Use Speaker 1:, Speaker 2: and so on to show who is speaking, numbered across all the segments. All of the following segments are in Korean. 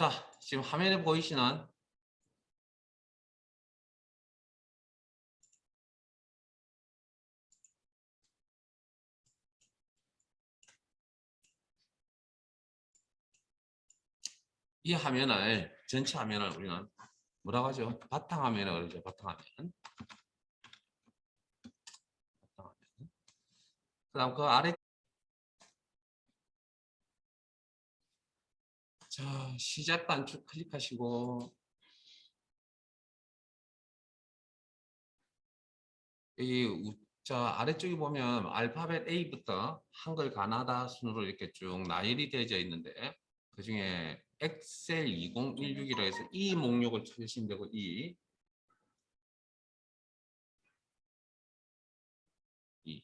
Speaker 1: 자, 지금 화면에 보이시는 이 화면을 전체 화면을 우리는 뭐라고 하죠? 바탕 화면이라고 그러죠. 바탕화면. 바탕 화면. 그다음 그 아래 자 시작 단축 클릭하시고 우- 저 아래쪽에 보면 알파벳 A부터 한글 가나다 순으로 이렇게 쭉 나열이 되어져 있는데 그 중에 엑셀 2016이라 해서 이 목록을 찾으시면 되고 이 이.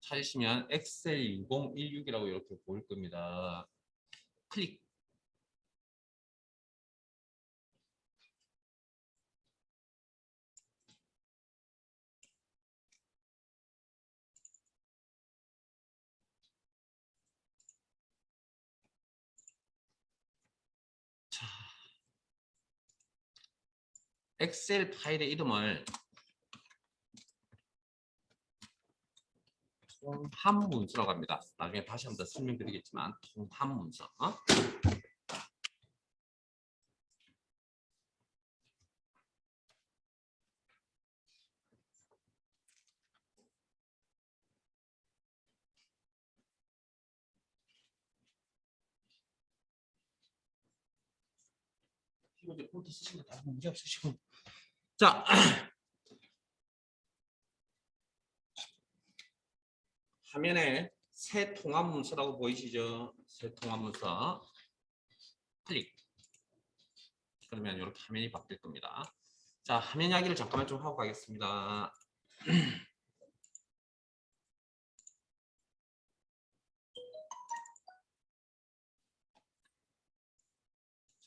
Speaker 1: 찾으시면 엑셀 2016이라고 이렇게 보일 겁니다. 클릭. 자, 엑셀 파일의 이름을 통합 문서라고 합니다. 나중에 다시 한번더 설명드리겠지만 통합 문서. 어? 이거 이제 폰트 쓰시면 다 문제 없으시고. 자, 화면에 새 통합 문서라고 보이시죠? 새 통합 문서 클릭. 그러면 이렇게 화면이 바뀔 겁니다. 자, 화면 이야기를 잠깐만 좀 하고 가겠습니다.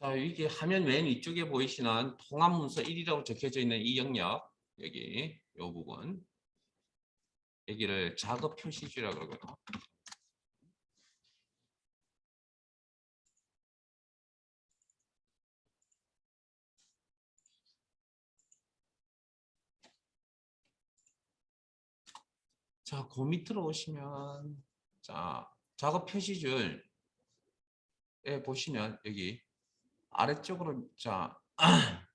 Speaker 1: 자, 이게 화면 맨 위쪽에 보이시는 통합 문서 1이라고 적혀져 있는 이 영역 여기 이 부분 여기를 작업 표시지라고 그러고요. 자, 그 밑으로 오시면 자, 작업 표시줄에 보시면 여기 아래쪽으로 자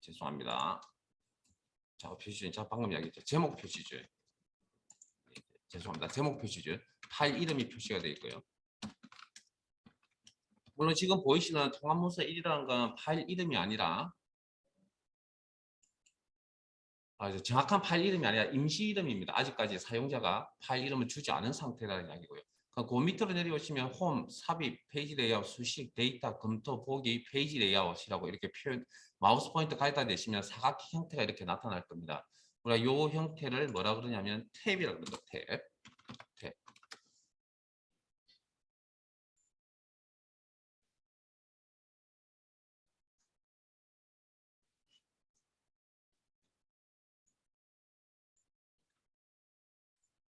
Speaker 1: 죄송합니다. 작업 표시줄 자 방금 이야기했죠. 제목 표시줄 죄송합니다. 제목 표시줄 파일 이름이 표시가 되어 있고요. 물론 지금 보이시는 통합문서 1이라는 건 파일 이름이 아니라 아, 정확한 파일 이름이 아니라 임시 이름입니다. 아직까지 사용자가 파일 이름을 주지 않은 상태라는 이야기고요. 그그 밑으로 내려오시면 홈, 삽입, 페이지 레이아웃, 수식, 데이터, 검토, 보기, 페이지 레이아웃이라고 이렇게 표현 마우스 포인트 가에다 대시면 사각형 형태가 이렇게 나타날 겁니다. 우리가 요 형태를 뭐라 그러냐면 탭이라고 그러죠. 탭. 탭.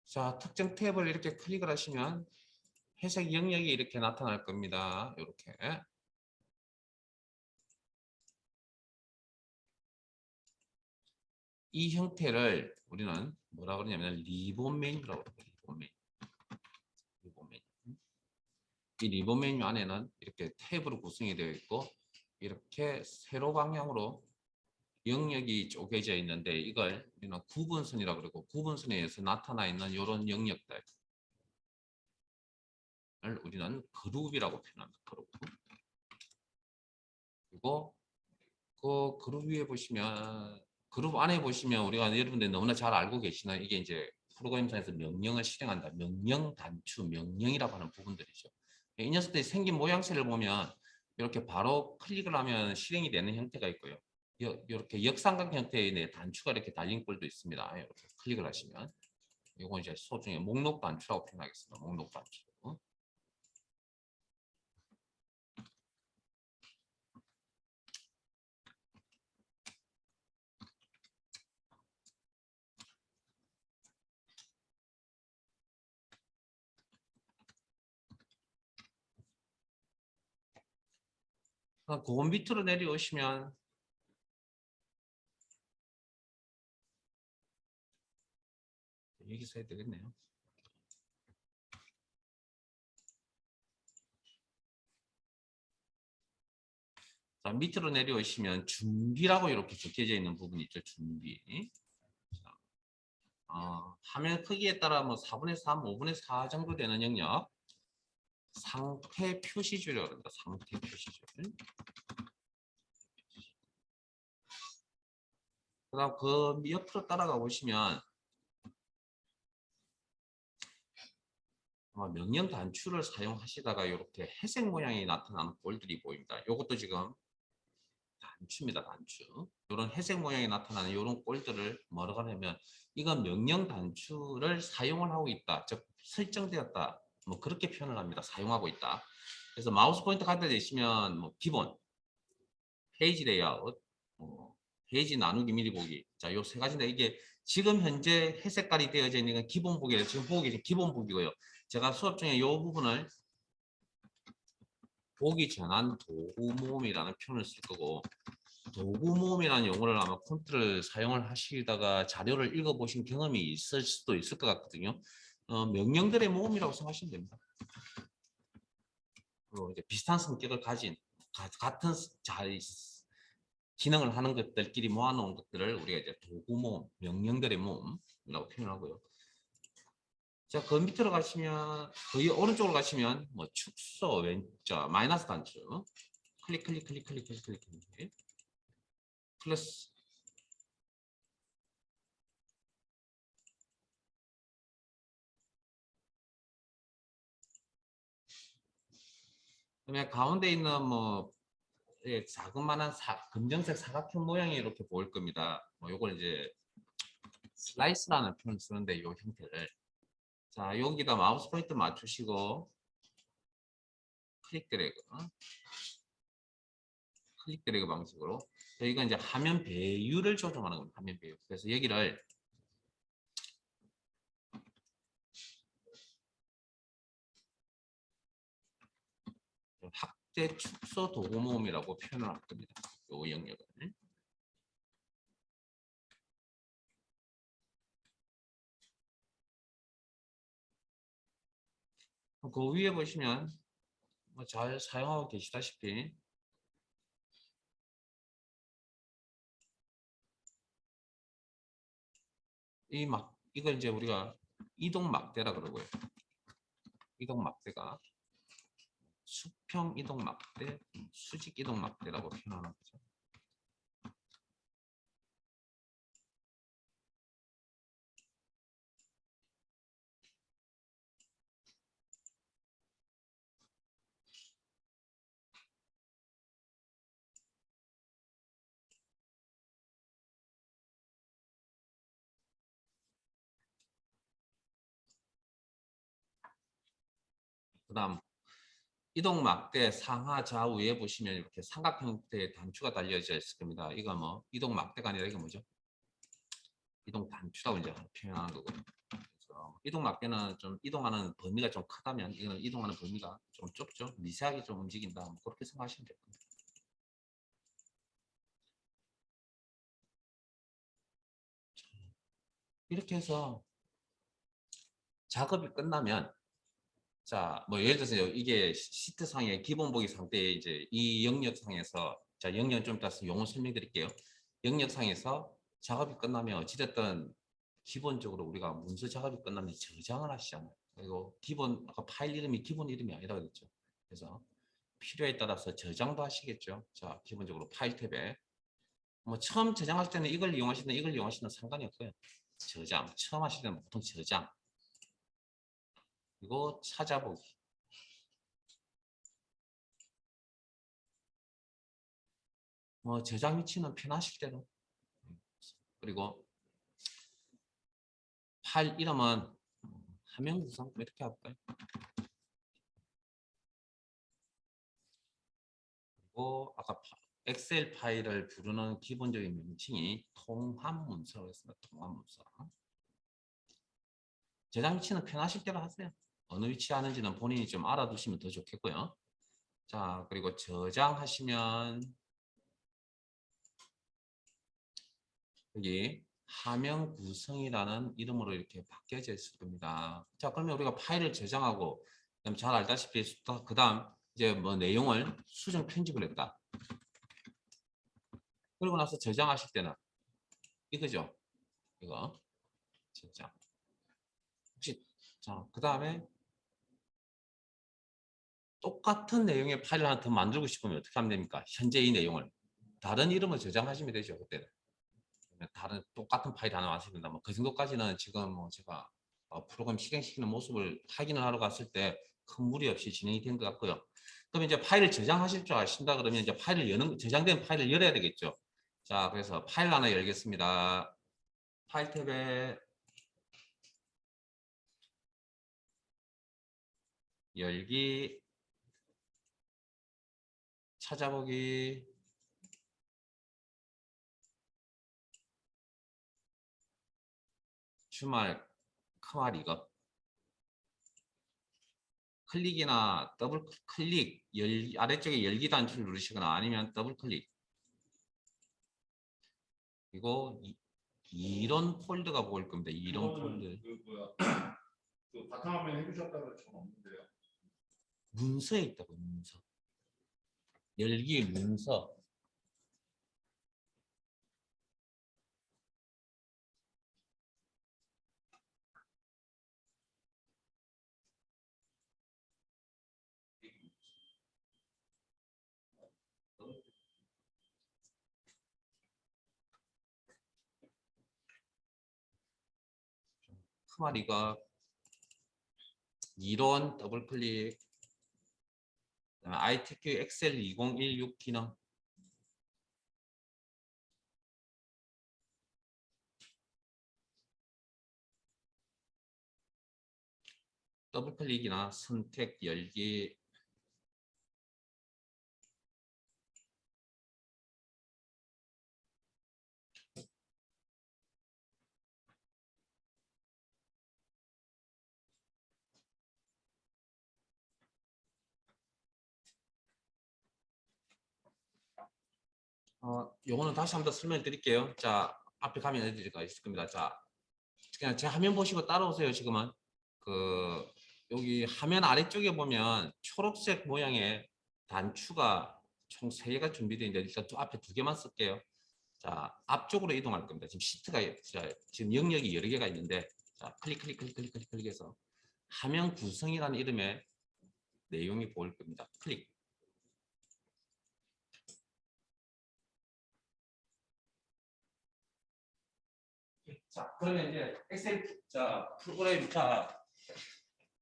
Speaker 1: 자, 특정 탭을 이렇게 클릭을 하시면 회색 영역이 이렇게 나타날 겁니다. 이렇게. 이 형태를 우리는 뭐라 그러냐면 리본 메뉴라고 그래요. 리본 메뉴. 리본 메뉴. 이 리본 메뉴 안에는 이렇게 탭으로 구성이 되어 있고 이렇게 세로 방향으로 영역이 쪼개져 있는데 이걸 우리는 구분선이라고 그러고 구분선에 의해서 나타나 있는 이런 영역들 을 우리는 그룹이라고 표현합니다. 그룹. 그리고 그 그룹 위에 보시면 그룹 안에 보시면 우리가 여러분들 너무나 잘 알고 계시는 이게 이제 프로그램상에서 명령을 실행한다. 명령 단추, 명령이라고 하는 부분들이죠. 이 녀석들이 생긴 모양새를 보면 이렇게 바로 클릭을 하면 실행이 되는 형태가 있고요. 여- 이렇게 역삼각 형태의 네, 단추가 이렇게 달린 꼴도 있습니다. 이렇게 클릭을 하시면 이건 이제 소중에 목록 단추라고 표현하겠습니다. 목록 단추. 그 밑으로 내려오시면 여기서 해야 되겠네요. 자, 밑으로 내려오시면 준비라고 이렇게 적혀져 있는 부분이 있죠. 준비. 자, 어, 화면 크기에 따라 뭐 4분의 3, 5분의 4 정도 되는 영역. 상태 표시줄이라고 합니다. 상태 표시줄. 그 다음 그 옆으로 따라가 보시면 아마 명령 단추를 사용하시다가 이렇게 회색 모양이 나타나는 볼들이 보입니다. 이것도 지금 단추입니다. 단추. 이런 회색 모양이 나타나는 이런 꼴들을 뭐라고 하냐면 이건 명령 단추를 사용을 하고 있다. 즉 설정되었다. 뭐 그렇게 표현을 합니다. 사용하고 있다. 그래서 마우스 포인터 갖다 대시면 뭐 기본, 페이지 레이아웃, 뭐 페이지 나누기 미리 보기. 자, 요 세 가지인데 이게 지금 현재 회색깔이 되어져 있는 건 기본 보기예요. 지금 보고 계신 기본 보기고요. 제가 수업 중에 이 부분을 보기 전환 도구 모음이라는 표현을 쓸 거고 도구 모음이라는 용어를 아마 콘트를 사용을 하시다가 자료를 읽어보신 경험이 있을 수도 있을 것 같거든요. 어, 명령들의 모음이라고 생각하시면 됩니다. 그리고 이제 비슷한 성격을 가진 가- 같은 자, 기능을 하는 것들끼리 모아놓은 것들을 우리가 이제 도구 모음, 명령들의 모음이라고 표현하고요. 자, 그 밑으로 가시면 거의 오른쪽으로 가시면 뭐 축소 왼쪽 마이너스 단추 클릭 클릭 클릭 클릭 클릭 클릭 클릭 플러스 그다음에 가운데 있는 뭐 예, 자그마한 사, 검정색 사각형 모양이 이렇게 보일 겁니다. 뭐 요걸 이제 슬라이스라는 표현을 쓰는데 요 형태를 자 여기다 마우스 포인트 맞추시고 클릭 드래그 어? 클릭 드래그 방식으로 저희가 이제 화면 배율을 조정하는 겁니다. 화면 배율. 그래서 여기를 학대 축소 도구 모음이라고 표현을 할 겁니다. 요 영역을. 그 위에 보시면 뭐잘 사용하고 계시다시피 이 막 이걸 이제 우리가 이동 막대라 그러고요. 이동 막대가 수평 이동 막대, 수직 이동 막대라고 표현하는 거죠. 그 다음 이동 막대 상하 좌우에 보시면 이렇게 삼각 형태의 단추가 달려져 있을 겁니다. 이거 뭐 이동 막대가 아니라 이거 뭐죠? 이동 단추라고 이제 표현하는 거고요. 그래서 이동 막대는 좀 이동하는 범위가 좀 크다면 이거는 이동하는 범위가 좀 좁죠. 미세하게 좀 움직인다. 뭐 그렇게 생각하시면 될 겁니다. 이렇게 해서 작업이 끝나면 자, 뭐 예를 들어서 이게 시트상의 기본 보기 상태에 이제 이 영역상에서 자, 영역 좀 이따 용어 설명드릴게요. 영역상에서 작업이 끝나면 어찌됐든 기본적으로 우리가 문서 작업이 끝나면 저장을 하시잖아요. 그리고 기본 아까 파일 이름이 기본 이름이 아니라 그랬죠. 그래서 필요에 따라서 저장도 하시겠죠. 자, 기본적으로 파일 탭에 뭐 처음 저장할 때는 이걸 이용하시든 이걸 이용하시든 상관이 없고요. 저장 처음 하실 때는 보통 저장 그리고 찾아보기. 뭐 저장 위치는 편하실 대로. 그리고 파일 이름은 화면 구성 이렇게 할까요? 그리고 아까 파- 엑셀 파일을 부르는 기본적인 명칭이 통합 문서라고 했습니다. 통합 문서. 저장 위치는 편하실 대로 하세요. 어느 위치에 하는지는 본인이 좀 알아두시면 더 좋겠고요. 자, 그리고 저장하시면 여기 화면 구성이라는 이름으로 이렇게 바뀌어져 있을 겁니다. 자, 그러면 우리가 파일을 저장하고 그다음 잘 알다시피 그 다음 이제 뭐 내용을 수정 편집을 했다. 그리고 나서 저장하실 때는 이거죠. 이거 진짜 혹시 자 그 다음에 똑같은 내용의 파일을 하나 더 만들고 싶으면 어떻게 하면 됩니까? 현재 이 내용을 다른 이름을 저장하시면 되죠. 그때는 다른 똑같은 파일 하나 왔습니다. 뭐그 정도까지는 지금 뭐 제가 어, 프로그램 실행시키는 모습을 확인을 하러 갔을 때 큰 무리 없이 진행이 된 것 같고요. 그럼 이제 파일을 저장하실 줄 아신다 그러면 이제 파일을 여는 저장된 파일을 열어야 되겠죠. 자, 그래서 파일 하나 열겠습니다. 파일 탭에 열기 찾아보기. 주말 크말 이거 클릭이나 더블 클릭 열, 아래쪽에 열기 단추를 누르시거나 아니면 더블 클릭. 이거 이, 이런 폴더가 보일 겁니다. 이런 폴더
Speaker 2: 그 뭐야? 그 바탕화면 해주셨다고 전 없는데요.
Speaker 1: 문서에 있다고 문서 열기 문서. 크마리가 이론 더블 클릭 ITQ 엑셀 2016 기능. 더블 클릭이나 선택 열기 어, 요거는 다시 한번 설명해 드릴게요. 자, 앞에 가면 애들이 있을 겁니다. 자, 그냥 제 화면 보시고 따라오세요. 지금은 그 여기 화면 아래쪽에 보면 초록색 모양의 단추가 총 세 개가 준비되어 있는데 일단 두, 앞에 두 개만 쓸게요. 자, 앞쪽으로 이동할 겁니다. 지금 시트가 자, 지금 영역이 여러 개가 있는데 자, 클릭 클릭 클릭 클릭 클릭 클릭해서 화면 구성이라는 이름의 내용이 보일 겁니다. 클릭. 자, 그러면 이제 엑셀 자 프로그램 자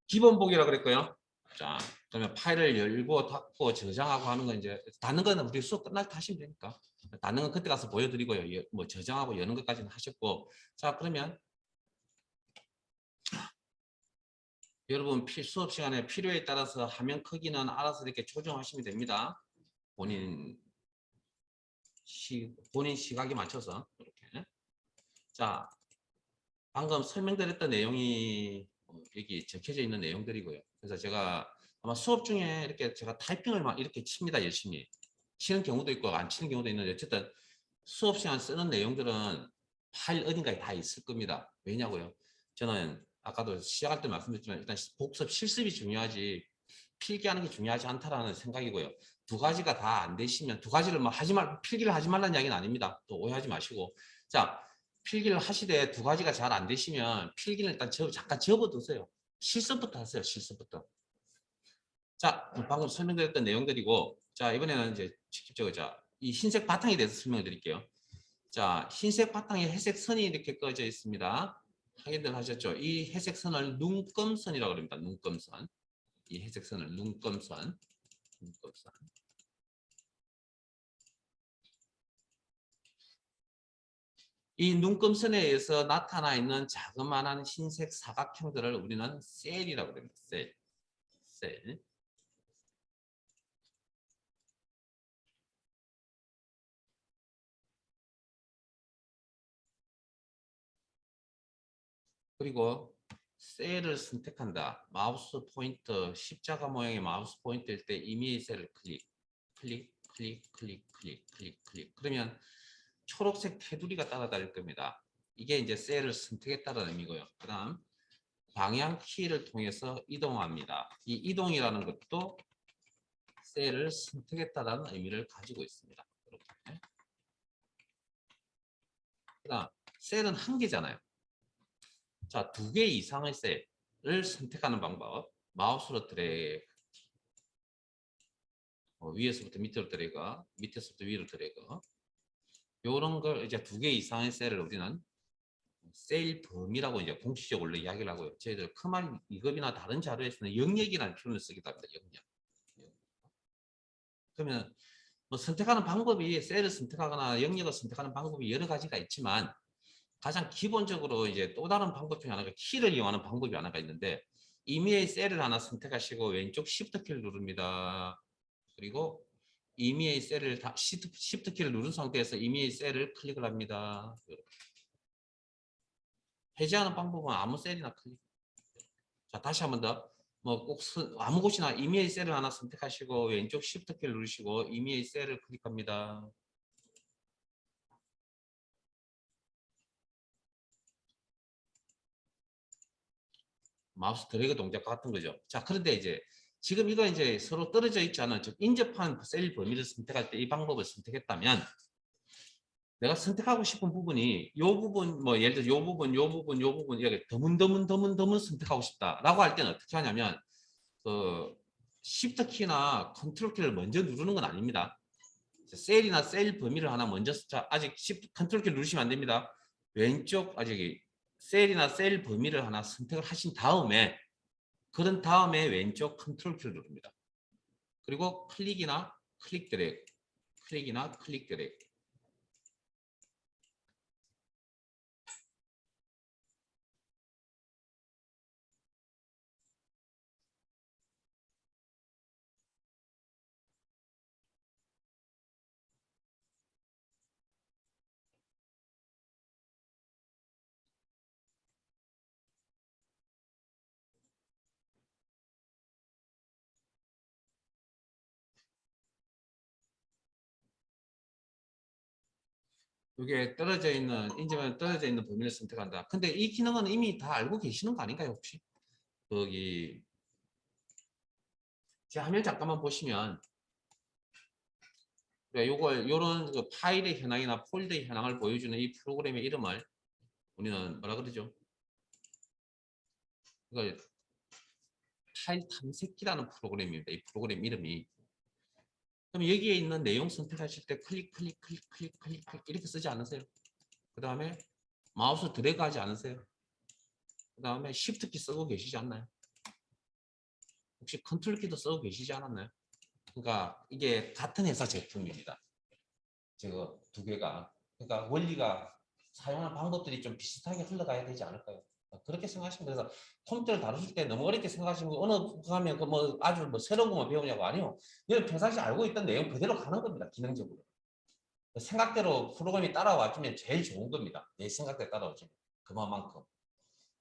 Speaker 1: 기본 보기라 그랬고요. 자, 그러면 파일을 열고 닫고 저장하고 하는 건 이제 닫는 거는 우리 수업 끝날 때 하시면 되니까 닫는 건 그때 가서 보여드리고요. 예, 뭐 저장하고 여는 것까지는 하셨고, 자 그러면 여러분 피, 수업 시간에 필요에 따라서 화면 크기는 알아서 이렇게 조정하시면 됩니다. 본인 시 본인 시각에 맞춰서 이렇게. 자, 방금 설명드렸던 내용이 어, 여기 적혀져 있는 내용들이고요. 그래서 제가 아마 수업 중에 이렇게 제가 타이핑을 막 이렇게 칩니다 열심히 치는 경우도 있고 안 치는 경우도 있는데 어쨌든 수업 시간 쓰는 내용들은 파일 어딘가에 다 있을 겁니다. 왜냐고요? 저는 아까도 시작할 때 말씀드렸지만 일단 복습 실습이 중요하지 필기하는 게 중요하지 않다라는 생각이고요. 두 가지가 다 안 되시면 두 가지를 뭐 하지 말 필기를 하지 말라는 이야기는 아닙니다. 또 오해하지 마시고 자 필기를 하시되 두 가지가 잘 안 되시면 필기는 일단 저, 잠깐 접어두세요. 실습부터 하세요. 실습부터. 자, 방금 설명드렸던 내용들이고 자 이번에는 이제 직접적으로 자 이 흰색 바탕에 대해서 설명을 드릴게요. 자 흰색 바탕에 회색 선이 이렇게 꺼져 있습니다. 확인들 하셨죠? 이 회색 선을 눈금선이라고 합니다. 눈금선. 이 회색 선을 눈금선. 눈금선. 이 눈금선에 의해서 나타나 있는 자그마한 흰색 사각형들을 우리는 셀이라고 합니다. 셀. 셀. 그리고 셀을 선택한다. 마우스 포인터 십자가 모양의 마우스 포인터일 때 이미지 셀을 클릭, 클릭, 클릭, 클릭, 클릭, 클릭, 클릭. 그러면 초록색 테두리가 따라다닐 겁니다. 이게 이제 셀을 선택했다는 의미고요. 그 다음 방향 키를 통해서 이동합니다. 이 이동이라는 것도 셀을 선택했다는 의미를 가지고 있습니다. 이렇게. 그 다음 셀은 한 개잖아요. 자, 두 개 이상의 셀을 선택하는 방법. 마우스로 드래그. 어, 위에서부터 밑으로 드래그, 밑에서부터 위로 드래그. 요런 걸 이제 두 개 이상의 셀을 우리는 셀 범위라고 이제 공식적으로 이야기를 하고요. 저희들 커만 이급이나 다른 자료에서는 영역이라는 표현을 쓰기도 합니다. 영역. 그러면 뭐 선택하는 방법이 셀을 선택하거나 영역을 선택하는 방법이 여러 가지가 있지만 가장 기본적으로 이제 또 다른 방법 중에 하나가 키를 이용하는 방법이 하나가 있는데 이미의 셀을 하나 선택하시고 왼쪽 Shift 키를 누릅니다. 그리고 이미의 셀을 다 Shift, Shift 키를 누른 상태에서 이미의 셀을 클릭을 합니다. 해제하는 방법은 아무 셀이나 클릭. 자 다시 한 번 더. 뭐 꼭 아무 곳이나 이미의 셀을 하나 선택하시고 왼쪽 Shift 키를 누르시고 이미의 셀을 클릭합니다. 마우스 드래그 동작 같은 거죠. 자, 그런데 이제 지금 이거 이제 서로 떨어져 있지 않은 즉 인접한 셀 범위를 선택할 때 이 방법을 선택했다면 내가 선택하고 싶은 부분이 요 부분 뭐 예를 들어 요 부분 요 부분 요 부분 이렇게 더문더문더문더문 선택하고 싶다라고 할 때는 어떻게 하냐면 그 Shift 키나 컨트롤 키를 먼저 누르는 건 아닙니다. 셀이나 셀 범위를 하나 먼저 자, 아직 Shift 컨트롤 키 누르시면 안 됩니다. 왼쪽 아직 셀이나 셀 범위를 하나 선택을 하신 다음에 그런 다음에 왼쪽 컨트롤 키를 누릅니다. 그리고 클릭이나 클릭 드래그, 클릭이나 클릭 드래그. 이게 떨어져 있는 인증은 떨어져 있는 범위를 선택한다. 근데 이 기능은 이미 다 알고 계시는 거 아닌가요 혹시? 거기 제 화면 잠깐만 보시면 그러니까 요걸 요런 그 파일의 현황이나 폴더의 현황을 보여주는 이 프로그램의 이름을 우리는 뭐라 그러죠? 이거 파일 탐색기라는 프로그램입니다. 이 프로그램 이름이 그럼 여기에 있는 내용 선택하실 때 클릭 클릭 클릭 클릭 클릭 클릭 이렇게 쓰지 않으세요? 그 다음에 마우스 드래그 하지 않으세요? 그 다음에 Shift 키 쓰고 계시지 않나요? 혹시 컨트롤 키도 쓰고 계시지 않았나요? 그러니까 이게 같은 회사 제품입니다. 저거 두 개가 그러니까 원리가 사용하는 방법들이 좀 비슷하게 흘러가야 되지 않을까요? 그렇게 생각하시면 돼서 컴퓨터를 다루실 때 너무 어렵게 생각하시면 어느 가면 그 뭐 아주 뭐 새로운 것만 배우냐고 아니요. 이건 평상시 알고 있던 내용 그대로 가는 겁니다. 기능적으로. 생각대로 프로그램이 따라와주면 제일 좋은 겁니다. 내 생각대로 따라오지면 그만큼.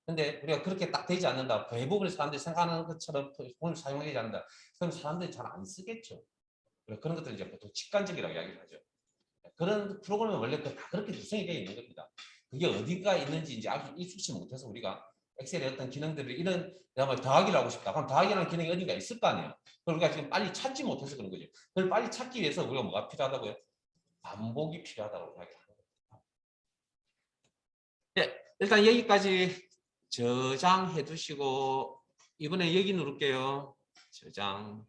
Speaker 1: 근데 우리가 그렇게 딱 되지 않는다. 대부분의 사람들이 생각하는 것처럼 폰을 사용하지 않는다. 그럼 사람들이 잘 안 쓰겠죠. 그런 것들 이제 보통 직관적이라고 이야기를 하죠. 그런 프로그램은 원래 그다 그렇게 구성이 되어 있는 겁니다. 그게 어디가 있는지 이제 아주 익숙치 못해서 우리가 엑셀의 어떤 기능들을 이런 뭐 더하기를 하고 싶다. 그럼 더하기라는 기능이 어딘가 있을 거 아니에요. 그러니까 지금 빨리 찾지 못해서 그런 거죠. 그걸 빨리 찾기 위해서 우리가 뭐가 필요하다고요? 반복이 필요하다고 거예요. 네, 일단 여기까지 저장해 두시고 이번에 여기 누를게요. 저장.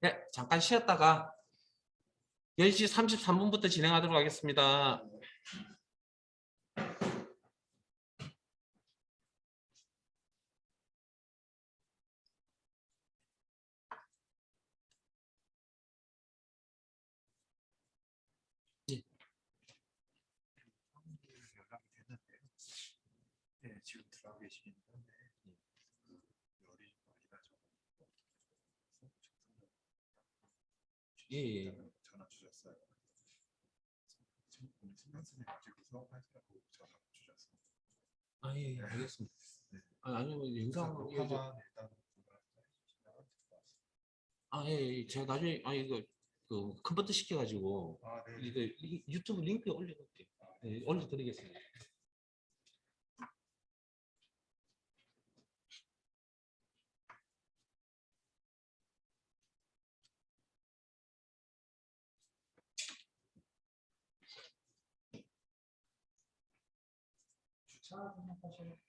Speaker 1: 네, 잠깐 쉬었다가 10시 33분부터 진행하도록 하겠습니다.
Speaker 2: 됐는데요. 네, 지금 들어가 계시는데 그 열이 많이 나죠.
Speaker 1: 예, 예.
Speaker 2: 오늘 신경 쓰는 가지고 수업하시라고 전화 주셨어요.
Speaker 1: 아, 예, 예, 알겠습니다.
Speaker 2: 네.
Speaker 1: 아, 아니면 영상 이거 저-
Speaker 2: 녹화만 일단 해주시면 될것
Speaker 1: 아, 예, 예, 제가 나중에 아 이거 그 컨버트 시켜가지고.
Speaker 2: 아, 네.
Speaker 1: 이거 이- 유튜브 링크에 올려놓을게요. 네, 올려드리겠습니다.
Speaker 2: 주차 생각하시는